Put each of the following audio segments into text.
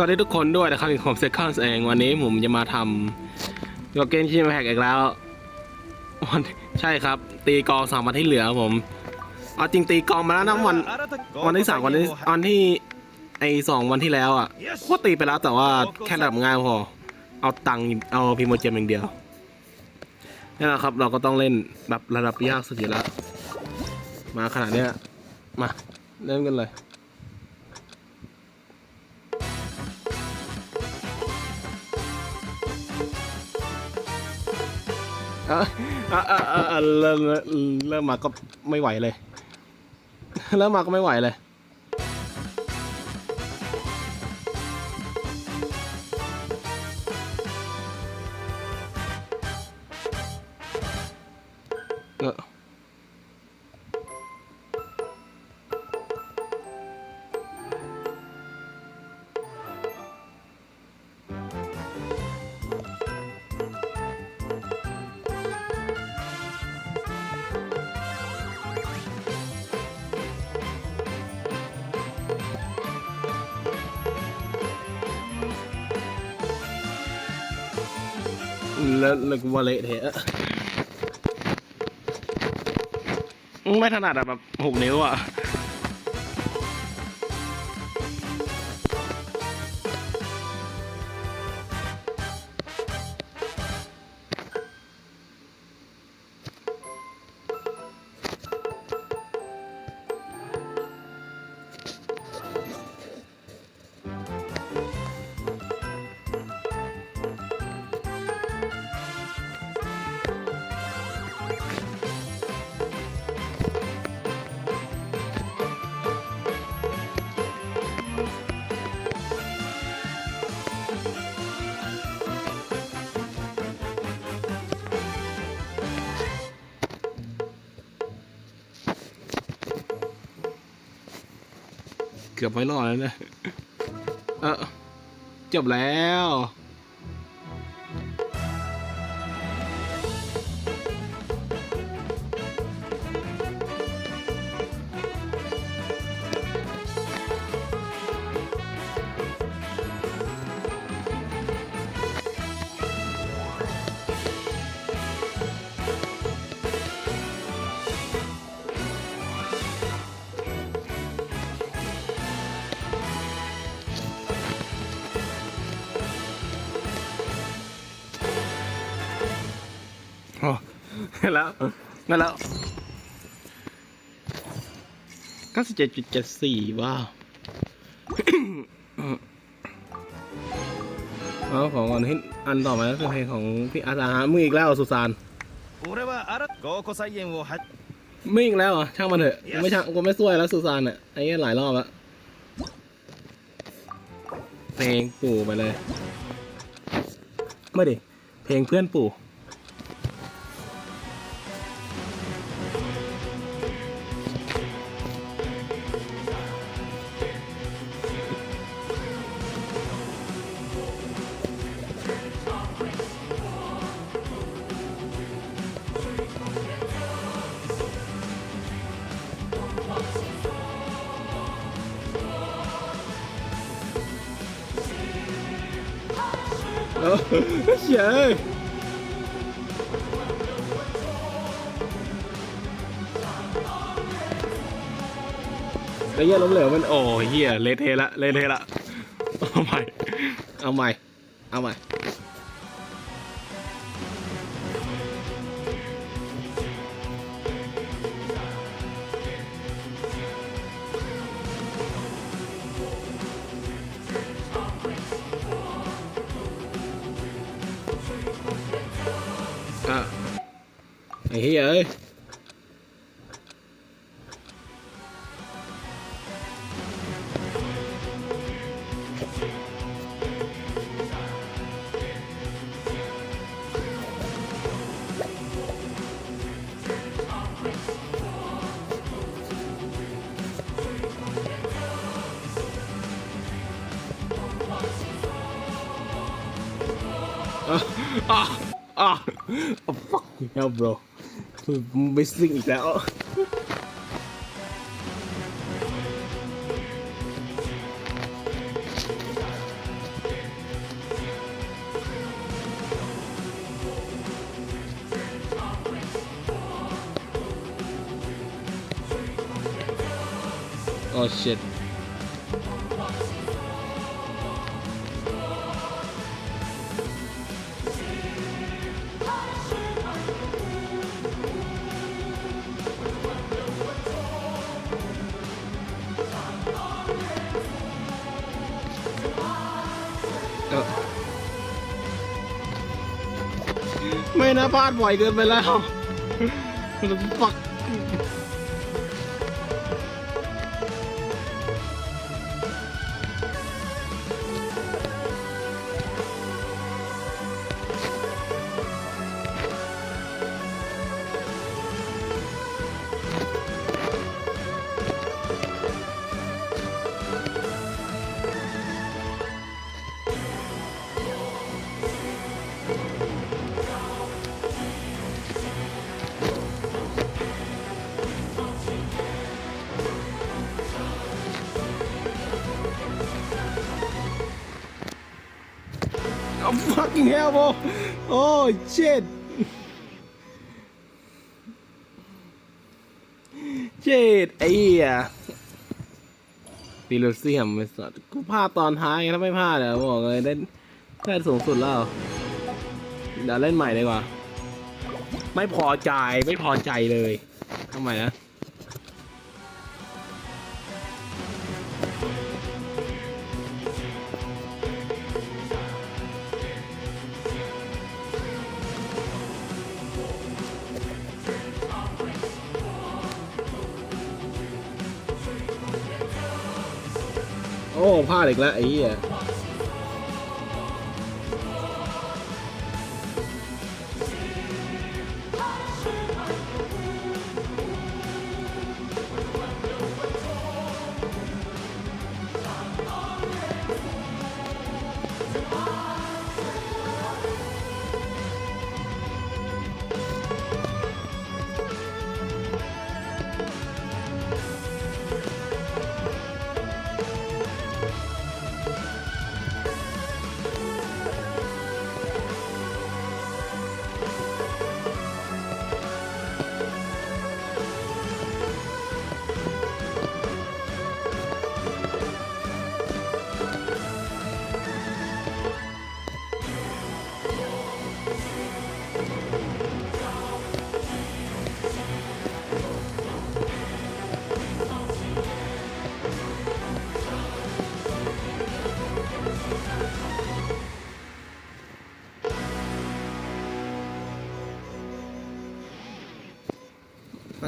สวัสดีทุกคนด้วยนะครับผมเซคันเองวันนี้ผมจะมาทำโยเกนชิมแพกอีกแล้ววันใช่ครับ ตีกองสามวันที่เหลือผมเอาจริงตีกองมาแล้วนะวันวันที่สามวันที่วันที่ไอสองวันที่แล้วอะก็ตีไปแล้วแต่ว่าแค่ระดับง่ายพอเอาตังค์เอาพิโมเจมอย่างเดียวนี่แหละครับเราก็ต้องเล่นแบบระดับยากสุดอยู่แล้วมาขนาดเนี้ยมาเริ่มกันเลย อะอะอะอะอะเริ่มเริ่มเริ่มมาก็ไม่ไหวเลย เริ่มมาก็ไม่ไหวเลย แล้วแล้วกูว่าเละเทะไม่ถนัดอะแบบหกนิ้วอะ เกือบไม่รอดแล้วนะ เออจบแล้ว นั่นแล้วนั่นแล้ว97.74ว้าวเอาของอันที่อันต่อมาก็คือเพลงของพี่อาตาฮะมึงอีกแล้วสุสานมึงอีกแล้วอะช่างมันเถอะกูไม่ช่างกูไม่ซวยแล้วสุสานอะไอ้เงี้ยหลายรอบละเพลงปู่ไปเลยไม่ดิเพลงเพื่อนปู่ เออเฉยไอ้เหี้ยล้มเหลวมันโอ้เหี้ยเละเทะละเละเทะละเอาใหม่ เอาใหม่ เอาใหม่ ไอ้เฮ้ยเอ้ missing is that? Oh shit. นะพลาดบ่อยเกินไปแล้วฟัก fucking hell, bro. Oh, shit. shit ไอ้เหี้ยปีโลเซียมไม่สัตว์กูพลาดตอนท้ายไงถ้าไม่พลาดเดี๋ยวบอกเลยได้ได้สูงสุดแล้วเดี๋ยวเล่นใหม่ดีกว่า ไม่พอใจ ไม่พอใจเลยทำไมนะ โอ้พลาดอีกแล้วไอ้เหี้ย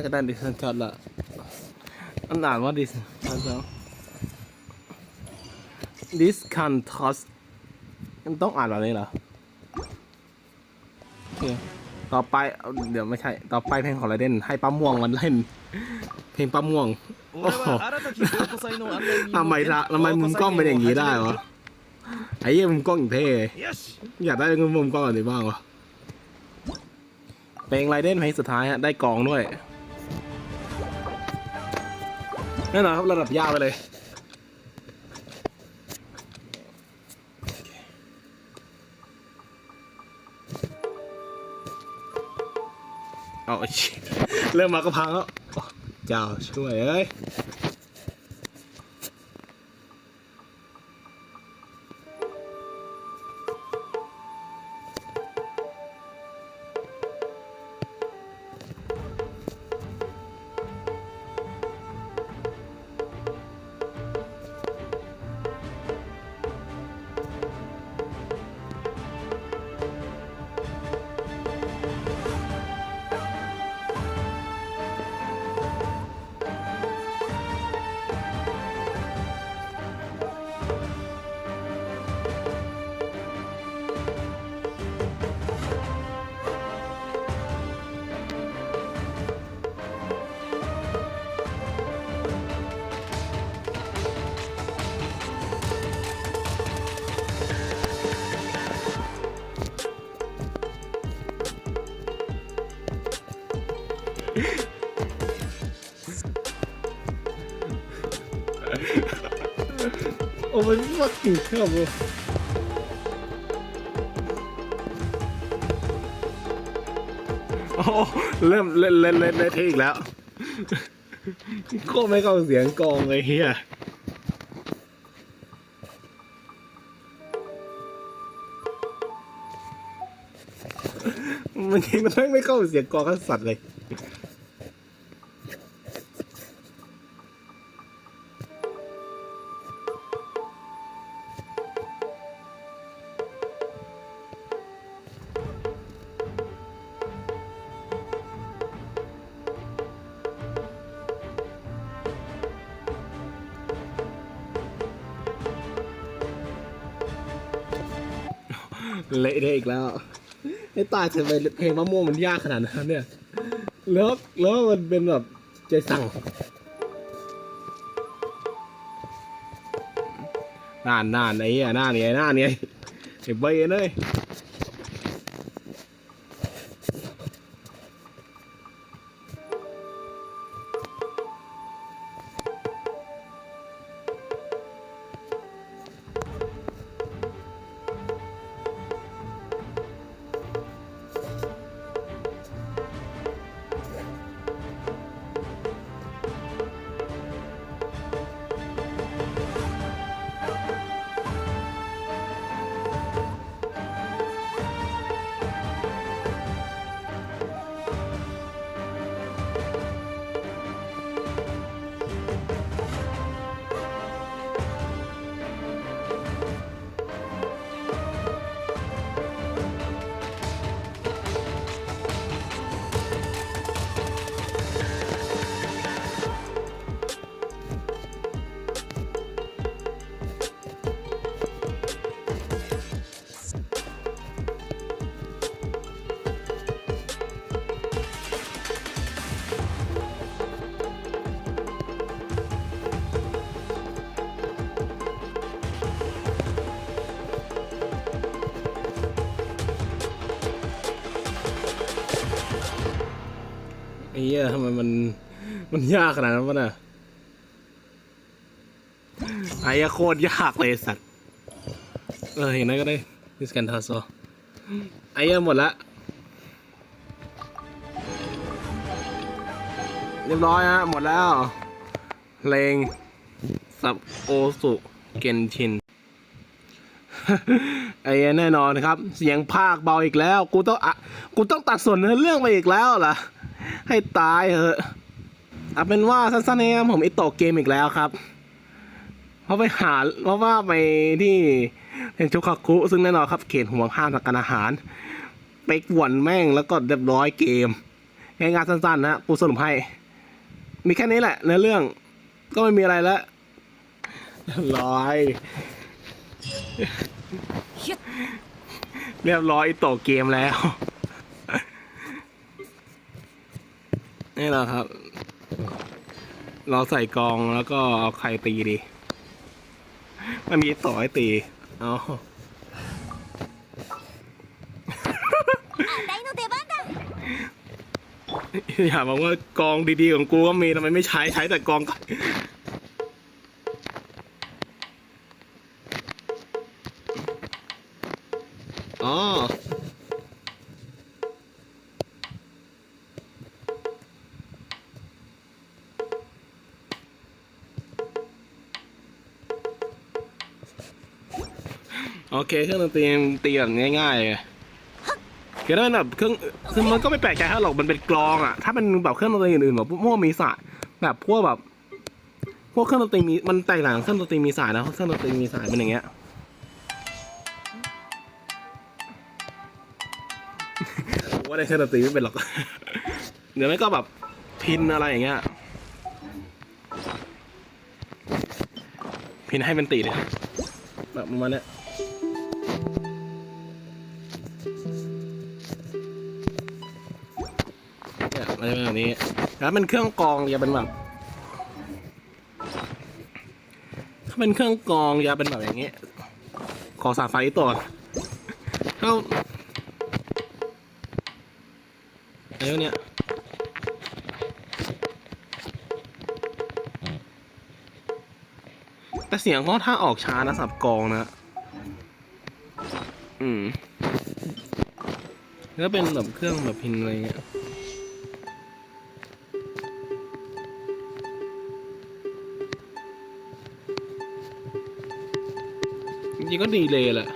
น่าได้ดิสันคัดละอันอ่านว่าดิสคันแล้ดิสคันทอสมันต้องอ่านแบบนี้เหรอโอเคต่อไปเดี๋ยวไม่ใช่ ต่อไปเพลงของไรเด่นให้ป้าม่วงมันเล่น เพลงป้าม่วงโอ้โหทำไมละทำไมมุมกล้องเป็นอย่างนี้ได้วะไอ้ยี่ยมุมกล้องอย่เท่อยากได้มุมกล้องอะไรบ้างวะเพลงไรเด่นเพลงสุดท้ายฮะได้กองด้วย แน่นอนครับระดับยาวไปเลยเอาไอ้เหี้ยเริ่มมาก็พังแล้วโอ้เจ้าช่วยเอ้ย Oh my fucking hell, bro. โอ้เริ่มเล่นเล่นเล่นเล่นอีกแล้วโคตรไม่เข้าเสียงกองเลยเฮียมันยิงมันไม่เข้าเสียงกองกันสัตว์เลย เละได้อีกแล้วไอ้ตายจะไปเพลงมะม่วงมันยากขนาดนั้นเนี่ย แล้วแล้วมันเป็นแบบใจสั่งนานนานไอ้เหี้ยน้าเนี่ยหน้าเนี่ยไอ้เบย์เลย เหี้ยทำไมมันมันยากขนาดนั้นวะเนี่ยไอ้เหี้ยโคตรยากเลยสัตว์เอออย่างนั้นก็ได้ดิสกันทัสโซไอ้เหี้ยหมดละเรียบร้อยฮะหมดแล้วเลงสับโอสุเกนชินไอ้แน่นอนครับ เสียงภาคเบาอีกแล้ว กูต้องอะกูต้องตัดส่วนเนื้อเรื่องไปอีกแล้วเหรอ ให้ตายเหอะเอาเป็นว่าสั้นๆเองผมอิโตะเกมอีกแล้วครับ เพราะไปหาเพราะว่าไปที่เทนชุคาคุ ซึ่งแน่นอนครับเขตห่วงห้ามทางการอาหาร ไปกวนแม่งแล้วก็เรียบร้อยเกมง่ายๆสั้นๆนะกูสรุปให้ มีแค่นี้แหละในเรื่องก็ไม่มีอะไรแล้วเรียบร้อย เรียบร้อยอิโตะเกมแล้ว นี่เราครับ เราใส่กองแล้วก็เอาไข่ตีดิ มันมีต่อให้ตี เอาอย่าบอกว่ากองดีๆของกูก็มีทำไมไม่ใช้ใช้แต่กอง เคเครื่องดนตรีตีแบบง่ายๆไงคือถ้าเป็นแบบเครื่องคือมันก็ไม่แปลกใจเท่าหรอกมันเป็นกลองอะถ้าเป็นแบบเครื่องดนตรีอื่นๆแบบพวกมีสายแบบพวกแบบ พวกเครื่องดนตรีมีมันแตกต่างจากเครื่องดนตรีมีสายนะเพราะเครื่องดนตรีมีสายเป็นอย่างเงี้ยผมว่าในเครื่องดนตรีไม่เป็นหรอกเดี๋ยวไม่ก็แบบพินอะไรอย่างเงี้ยพินให้เป็นตีเลยแบบประมาณเนี้ เนี่ยมันจะเป็นแบบนี้ แล้วเป็นเครื่องกรองจะเป็นแบบ ถ้าเป็นเครื่องกรองจะเป็นแบบอย่างนี้ขอสาไฟตัวเข้าอะไรวเนี่ยแต่เสียงเขาถ้าออกช้านะสับกรองนะ อืม แล้วเป็นแบบเครื่องแบบพินอะไรเงี้ย ริงก็ดีเลยแหละ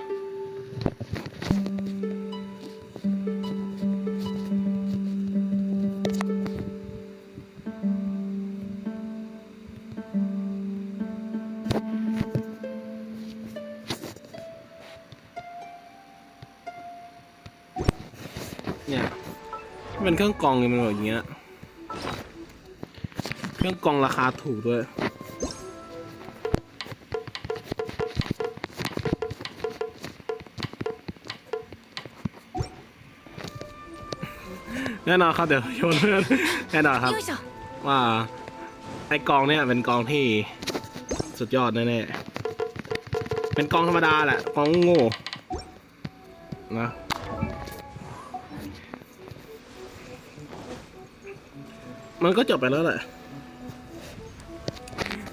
เนี่ยเป็นเครื่องกรองเนี่ยมันแบบอย่างเงี้ย เครื่องกรองราคาถูกด้วย แน่นอนครับเดี๋ยวโยนเพื่อนแน่นอนครับ ว่าไอกองเนี่ยเป็นกองที่สุดยอดแน่ๆเป็นกองธรรมดาแหละกองโง่นะมันก็จบไปแล้วแหละ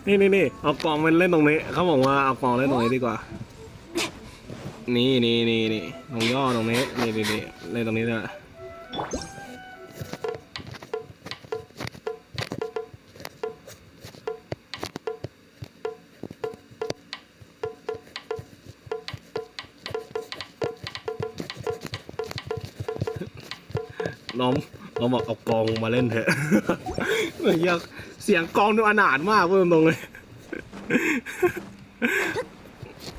นี่นี่นี่เอากองไปเล่นตรงนี้เขาบอกว่าเอากองเล่นตรงนี้ดีกว่า นี่นี่นี่นี่ตรงย่อตรงนี้นี่นี่นี่เล่นตรงนี้ด้วย น้องน้องบอกเอากองมาเล่นเถอะเหมือยากเสียงกองดูอนาถมากเพิ่มตรงเลย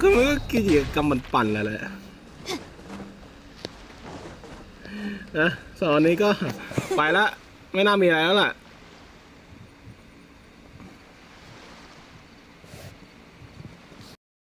ก็มันก็กิจกรรมมันปั่นแหละแหละนะสอนนี้ก็ไปละ ไม่น่ามีอะไรแล้วล่ะ